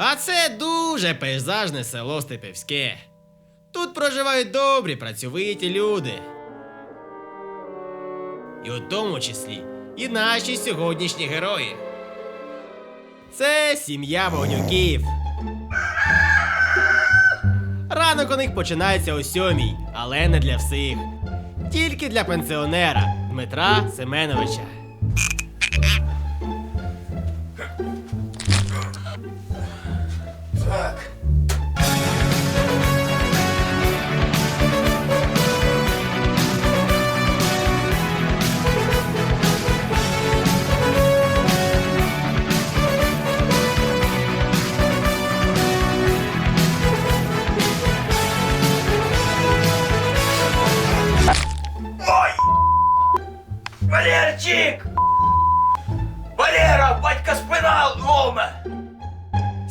А це дуже пейзажне село Степівське. Тут проживають добрі, працьовиті люди. І у тому числі і наші сьогоднішні герої. Це сім'я вогнюків. Ранок у них починається о сьомій, але не для всіх. Тільки для пенсіонера Дмитра Семеновича.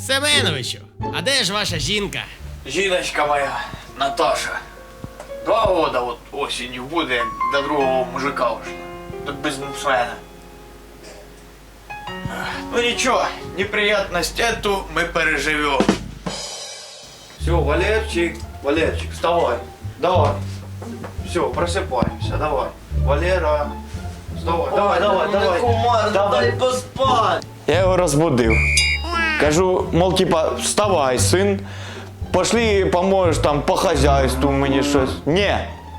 Семеновичу, а де ж ваша жінка? Жіночка моя, Наташа. Два года от осінню буде, як до другого мужика вже. Тут без мене. Ну нічого, неприятность эту мы переживем. Все, Валерчик, Валерчик, вставай. Давай. Все, просыпаемся, давай. Валера, вставай, давай, давай, давай. Кумар, Давай. дай поспать. Я його розбудив. Кажу, мол, типа, вставай, син, пошли поможеш там по хазяйству мені щось. Ні,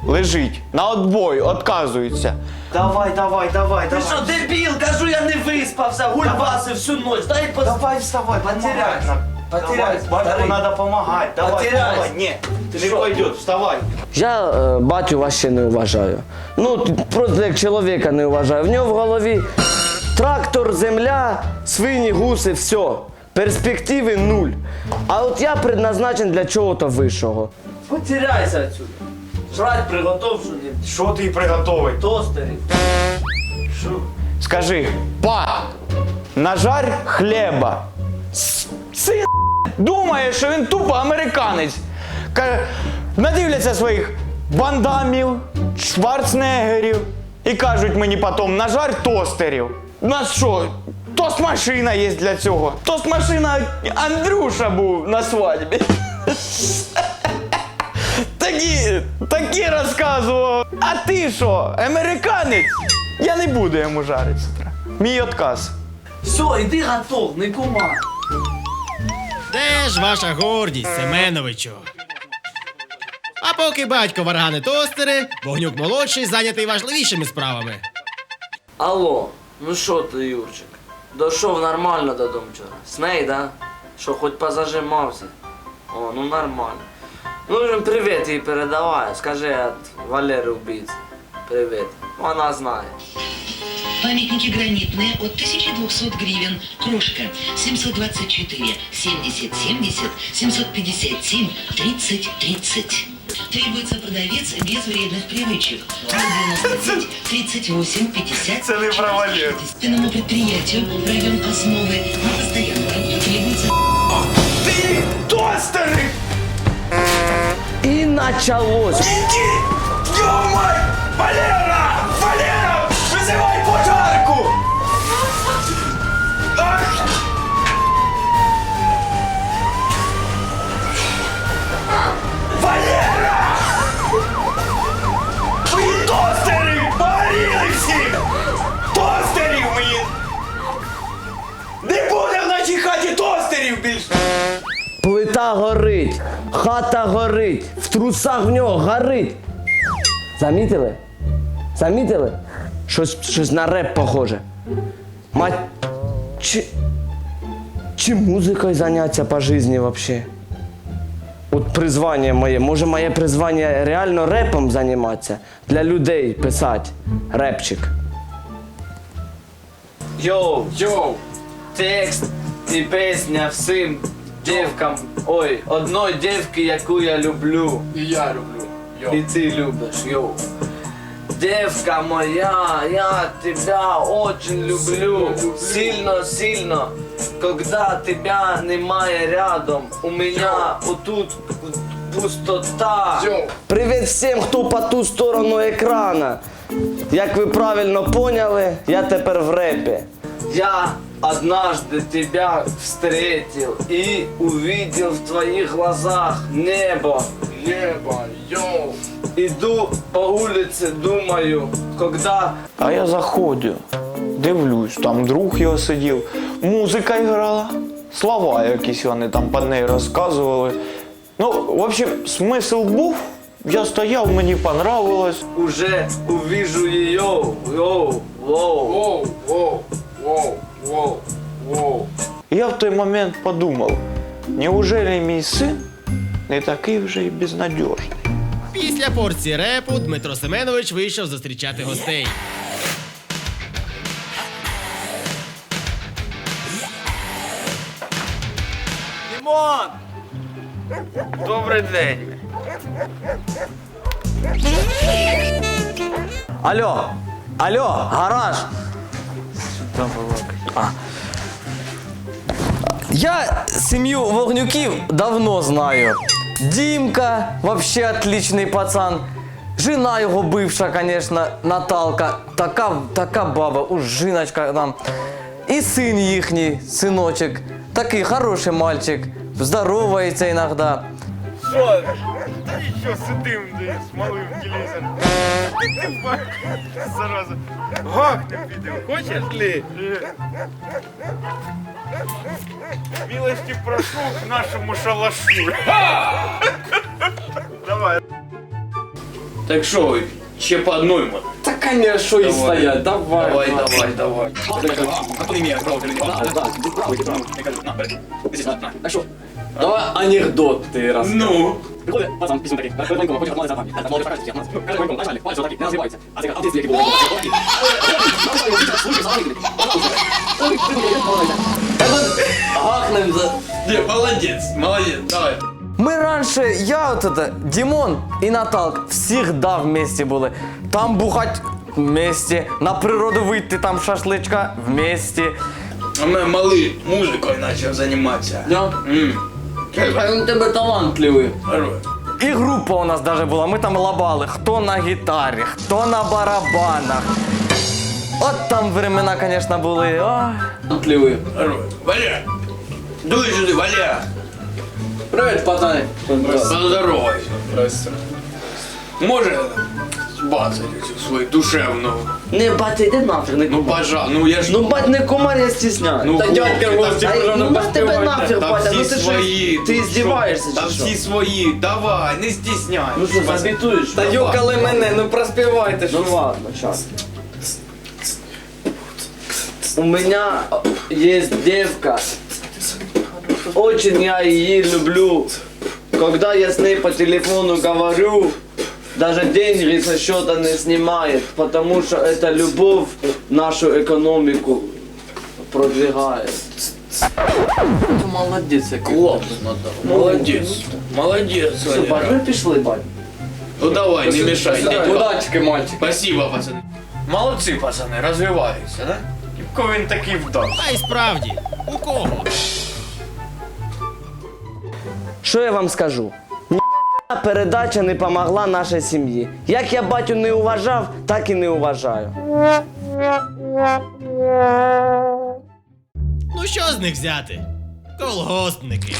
лежить, на отбой, отказується. Давай, давай, давай, Ти що, дебіл? Кажу, я не виспався, гульбаси всю ніч. Дай поспать. Давай, вставай, Потеряй. Потеряй, Батьку старий. треба допомагати. Давай, Потеряй. давай, ні, Ти не пойдет, вставай. Я е, батю вас ще не вважаю. Ну, т- просто як чоловіка не вважаю. В нього в голові трактор, земля, свині, гуси, все. Перспективи нуль. А от я предназначен для чого-то вищого. Потеряйся отсюда. Жрать приготов, що не Що ти приготовий? тостери. Що? Скажи, па, нажарь хліба. Син думає, що він тупо американець. Каже, надивляться своїх бандамів, шварценеггерів і кажуть мені потім, нажарь тостерів. У нас що? Тост-машина є для цього. Тост-машина Андрюша був на свадьбі. Такі, такі розказував. А ти що, американець? Я не буду йому жарити з утра. Мій отказ. Все, іди готов, не кума. Де ж ваша гордість, Семеновичу? А поки батько варгане тостери, вогнюк молодший зайнятий важливішими справами. Алло, ну що ти, Юрчик? Дошов нормально додому вчора. Сней, да? Що хоч позажимався? О, ну нормально. Ну, привіт їй передавай. Скажи от Валери убийці. Привіт. Вона знає. Памятники гранитные от 1200 гривен. Крошка 724 70 70 757 30 30. Требуется продавец без вредных привычек. 095 38 50 Целый провалил. Спинному предприятию район основы на постоянную работу требуется... Ты тостеры! И началось. Иди! ё Валера! Валера! Вызывай пожар! Хата горить, в трусах в нього горить. Замітили? Замітили? Щось, щось на реп похоже. Мать. Чи. Чи музикою заняться по житті вообще? От призвання моє. Може моє призвання реально репом займатися? Для людей писати. Репчик. Йоу, йоу, текст і пісня всім дівкам. Ой, одної дівки, яку я люблю. І я люблю. І ти любиш, йоу. Девка моя, я тебя очень люблю. Сильно, сильно. Когда тебя немає рядом, у меня отут пустота. Привіт всім, хто по ту сторону екрана. Як ви правильно поняли, я тепер в репі. Я однажды тебя встретил и увидел в твоих глазах небо. Небо, йоу. Иду по улице, думаю, когда А я заходжу, дивлюсь, там друг його сидів, музика грала, слова якісь вони там по неї розказували. Ну, в общем, смисл був, я стояв, мені понравилось. уже увижу ее. Йоу, воу. Воу, воу, воу, воу, воу. Я в той момент подумав, неужели мій син не такий вже і безнадіжний? Після порції репу Дмитро Семенович вийшов зустрічати гостей. Димон! Добрий день. Алло, алло, гараж. А. Я сім'ю вогнюків давно знаю. Дімка вообще отличний пацан. Жена його бивша, конечно, Наталка. Така, така баба, уж жіночка там. І син їхній, синочок. Такий хороший мальчик. Здоровається іноді. Нічого сидим, де з малим телевізором. Зараза. Гахне підемо, хочеш ли? Милості прошу к нашому шалашу. Давай. Так що, ще по одной може? Та, конечно, і стоять, давай. Давай, давай, давай. Давай анекдот ты раз. Ну. Приходит пацан письма такие, «Дорогой военком, хочет отмазать от мамы». От молодой покажет всех, отмазать. Каждый военком, начальник, пальцы вот такие, не. А ты как, а ты тебе Ахнем за... Не, молодец, молодец, давай. Мы раньше, я вот это, Димон и Наталка всегда вместе были. Там бухать вместе, на природу выйти, там шашлычка вместе. А мы мали музыкой начали заниматься. Да? М. Он тебе талантливий. І група у нас даже була, ми там лабали, хто на гітарі, хто на барабанах. От там времена, конечно, були. Ой. Талантливі. Валя, дуй сюди, Валя. Привіт, пацани. Здоровайся. Може бацать цю свою душевну. Не бать, іди нафиг, не Ну, бажа, ну я ж... Ну бать, не кумар, я стісняю. Ну, хлопці, там- Ай, ну на тебе нафиг, Там батя, всі ну ти що, свої. ти ну, здіваєшся що? Там чи що? всі свої, давай, не стісняй. Ну що, забітуєш? Та йокали мене, ну проспівайте Ну ладно, сейчас. У меня есть девка. Очень я ее люблю. Когда я с ней по телефону говорю, даже деньги со счета не снимает, потому что эта любовь нашу экономику продвигает. Молодець, який. Класно, да. Молодець. Молодець, Все, бать, Валера. ми пішли, бать. Ну давай, не мешай. дядько. Удачки, мальчик. Спасибо, пацаны. Молодці, пацани, розвиваються, да? І в кого він такий вдав? А й справді, у кого? Що я вам скажу? Передача не помогла нашій сім'ї. Як я батю не уважав, так і не уважаю. Ну що з них взяти? Колгоспники.